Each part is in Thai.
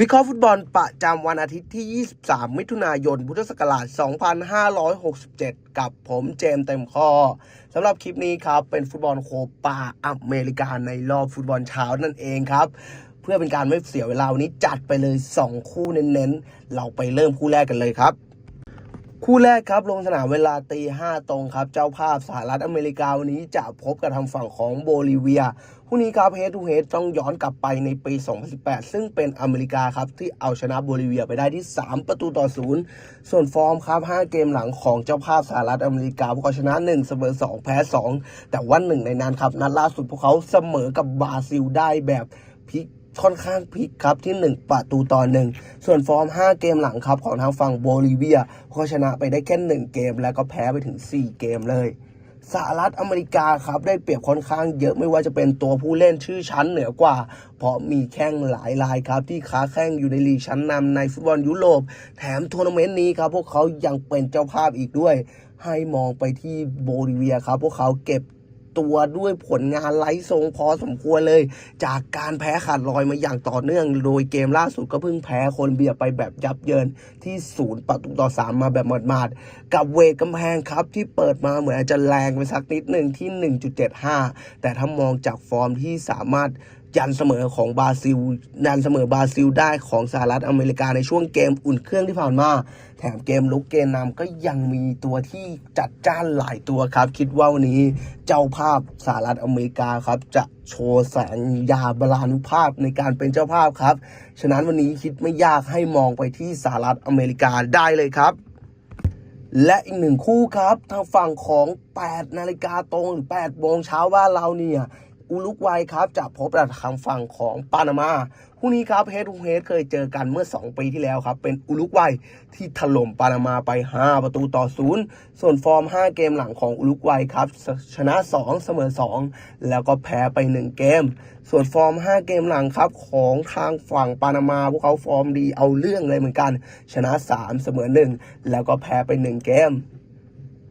วิเคราะห์ฟุตบอลประจำวันอาทิตย์ที่ 23 มิถุนายน พุทธศักราช 2567 กับผมเจมส์เต็มข้อสำหรับคลิปนี้ครับ เป็นฟุตบอลโคปาอเมริกาในรอบฟุตบอลเช้านั่นเองครับ เพื่อเป็นการไม่เสียเวลาวันนี้จัดไปเลย 2 คู่เน้นๆ เราไปเริ่มคู่แรกกันเลยครับคู่แรกครับลงสนามเวลาตีห้าตรงครับ เจ้าภาพสหรัฐอเมริกาวันนี้จะพบกับทางฝั่งของโบลิเวีย คู่นี้ครับเฮดทูเฮดต้องย้อนกลับไปในปี 2018 ซึ่งเป็นอเมริกาครับที่เอาชนะโบลิเวียไปได้ที่ 3 ประตูต่อศูนย์ส่วนฟอร์มครับ 5 เกมหลังของเจ้าภาพสหรัฐอเมริกา พวกเขาชนะ 1 เสมอ 2 แพ้ 2 แต่ว่าหนึ่งในนั้นครับ นัดล่าสุดพวกเขาเสมอกับบราซิลได้แบบพลิกค่อนข้างพลิกครับที่ 1 ประตูต่อหนึ่งส่วนฟอร์ม 5 เกมหลังครับของทางฝั่งโบลิเวียเขาชนะไปได้แค่ 1 เกม แล้วก็แพ้ไปถึง 4 เกมเลย สหรัฐอเมริกาครับได้เปรียบค่อนข้างเยอะไม่ว่าจะเป็นตัวผู้เล่นชื่อชั้นเหนือกว่า เพราะมีแข้งหลายรายครับ ที่ค้าแข้งอยู่ในลีกชั้นนำในฟุตบอลยุโรป แถมทัวร์นาเมนต์นี้ครับพวกเขายังเป็นเจ้าภาพอีกด้วย ให้มองไปที่โบลิเวียครับ พวกเขาเก็บ ตัวด้วยผลงานไร้ทรงพอสมควรเลย จากการแพ้ขาดลอยมาอย่างต่อเนื่อง โดยเกมล่าสุดก็เพิ่งแพ้โคนเบียไปแบบยับเยินที่ศูนย์ประตูต่อ3มาแบบหมาดๆกับเวกกำแพงครับที่เปิดมาเหมือนอาจจะแรงไปสักนิดหนึ่งที่ 1.75 แต่ถ้ามองจากฟอร์มที่สามารถ ยันเสมอของบราซิลยันเสมอบราซิลได้ของสหรัฐอเมริกาในช่วงเกมอุ่นเครื่องที่ผ่านมา แถมเกมลุกเกมนำก็ยังมีตัวที่จัดจ้านหลายตัวครับ คิดว่าวันนี้เจ้าภาพสหรัฐอเมริกาครับจะโชว์แสงยาบรานุภาพในการเป็นเจ้าภาพครับ ฉะนั้นวันนี้คิดไม่ยากให้มองไปที่สหรัฐอเมริกาได้เลยครับและอีกหนึ่งคู่ครับ ทางฝั่งของ 8 นาฬิกาตรงหรือ8โมงเช้าบ้าเราเนี่ย อุลุกวัยครับจะพบกับทางฝั่งของปานามาคู่นี้ครับเฮดทูเฮดเคยเจอกันเมื่อ 2 ปีที่แล้วครับ เป็นอุลุกวัยที่ถล่มปานามาไป 5 ประตูต่อศูนย์ส่วนฟอร์ม 5 เกมหลังของอุลุกวัยครับ ชนะ 2 เสมอ 2 แล้วก็แพ้ไป 1 เกม ส่วนฟอร์ม 5 เกมหลังครับของทางฝั่งปานามา พวกเขาฟอร์มดีเอาเรื่องเลยเหมือนกัน ชนะ 3 เสมอ 1 แล้วก็แพ้ไป 1 เกม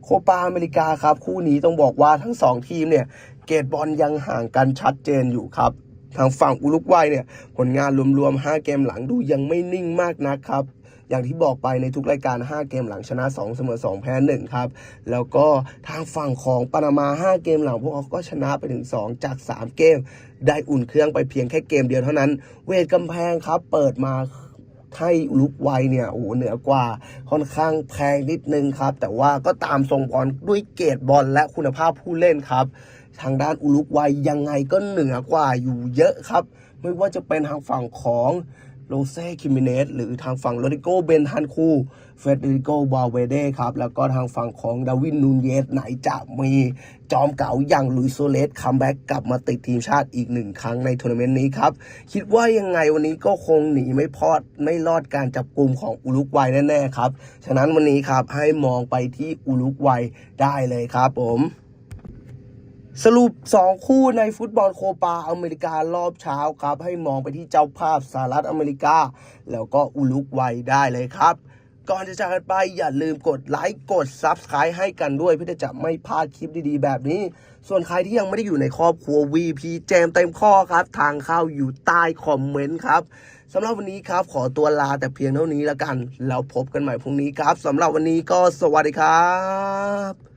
โคปาอเมริกาครับ คู่นี้ต้องบอกว่าทั้งสองทีมเนี่ย เกตบอลยังห่างกันชัดเจนอยู่ครับ ทางฝั่งอุรุกวัยเนี่ยผลงานรวมๆ 5 เกมหลังดูยังไม่นิ่งมากนักครับอย่างที่บอกไปในทุกรายการ 5 เกมหลังชนะ 2 เสมอ 2 แพ้ 1 ครับ แล้วก็ทางฝั่งของปานามา 5 เกมหลังพวกเขาก็ชนะไปถึง 2 จาก 3 เกม ได้อุ่นเครื่องไปเพียงแค่เกมเดียวเท่านั้น เวทกำแพงครับ เปิดมา ให้อุลุกไวเนี่ยโอ้โหเหนือกว่าค่อนข้างแพงนิดนึงครับ แต่ว่าก็ตามทรงบอลด้วยเกรดบอลและคุณภาพผู้เล่นครับ ทางด้านอุลุกไวยังไงก็เหนือกว่าอยู่เยอะครับ ไม่ว่าจะเป็นทางฝั่งของ โรเซ่คิมิเนสหรือทางฝั่งโรดิโกเบนทันคูเฟเดริโกบาเวเดครับ แล้วก็ทางฝั่งของดาวินนูนเยสไหนจะมีจอมเก่าอย่างลุยโซเลสคัมแบ็กกลับมาติดทีมชาติอีกหนึ่งครั้งในทัวร์นาเมนต์นี้ครับ คิดว่ายังไงวันนี้ก็คงหนีไม่พอดไม่รอดการจับกลุ่มของอุลุกวัยแน่ ๆ ครับ ฉะนั้นวันนี้ครับให้มองไปที่อุลุกวัยได้เลยครับผม สรุป 2 คู่ในฟุตบอลโคปาอเมริการอบเช้าครับ ให้มองไปที่เจ้าภาพสหรัฐอเมริกา แล้วก็อุลุกวัยได้เลยครับ ก่อนจะจากกันไปอย่าลืมกดไลค์กด Subscribe ให้กันด้วย เพื่อจะไม่พลาดคลิปดีๆ แบบนี้ ส่วนใครที่ยังไม่ได้อยู่ในครอบครัว VP เจมเต็มข้อครับ ทางเข้าอยู่ใต้คอมเมนต์ครับสำหรับวันนี้ครับขอตัวลาแต่เพียงเท่านี้แล้วกัน แล้วพบกันใหม่พรุ่งนี้ครับสำหรับวันนี้ก็สวัสดีครับ